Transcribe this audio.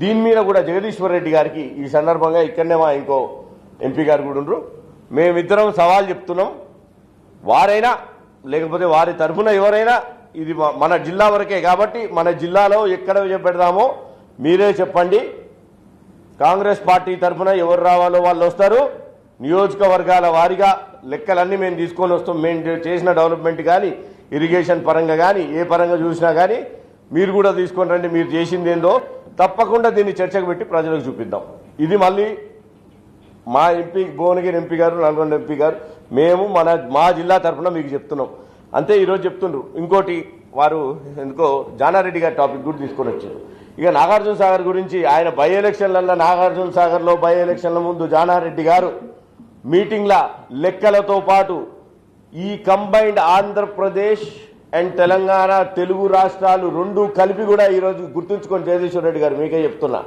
దీని మీద కూడా జగదీశ్వర్ రెడ్డి గారికి ఈ సందర్భంగా ఇక్కడనే మా ఇంకో ఎంపీ గారు కూడా ఉండరు. మేమిద్దరం సవాల్ చెప్తున్నాం. వారైనా లేకపోతే వారి తరఫున ఎవరైనా ఇది మన జిల్లా వరకే కాబట్టి మన జిల్లాలో ఎక్కడ పెడదామో మీరే చెప్పండి. కాంగ్రెస్ పార్టీ తరఫున ఎవరు రావాలో వాళ్ళు వస్తారు. నియోజకవర్గాల వారీగా లెక్కలన్నీ మేము తీసుకొని వస్తాం. మేము చేసిన డెవలప్మెంట్ కానీ ఇరిగేషన్ పరంగా కానీ ఏ పరంగా చూసినా కానీ మీరు కూడా తీసుకొని రండి. మీరు చేసింది ఏందో తప్పకుండా దీన్ని చర్చకు పెట్టి ప్రజలకు చూపిద్దాం. ఇది మళ్ళీ మా ఎంపీ భువనగిరి ఎంపీ గారు నల్గొండ ఎంపీ గారు మేము మన మా జిల్లా తరఫున మీకు చెప్తున్నాం. అంతే ఈరోజు చెప్తుండ్రు. ఇంకోటి వారు ఎందుకో జానారెడ్డి గారి టాపిక్ కూడా తీసుకొని వచ్చారు. ఇక నాగార్జున సాగర్ గురించి ఆయన బై ఎలక్షన్లలో నాగార్జున సాగర్లో బై ఎలక్షన్ల ముందు జానారెడ్డి గారు మీటింగ్ల లెక్కలతో పాటు ఈ కంబైన్డ్ ఆంధ్రప్రదేశ్ అండ్ తెలంగాణ తెలుగు రాష్ట్రాలు రెండు కలిపి కూడా ఈరోజు గుర్తుంచుకొని జగదీశ్వర రెడ్డి గారు మీకే చెప్తున్నా.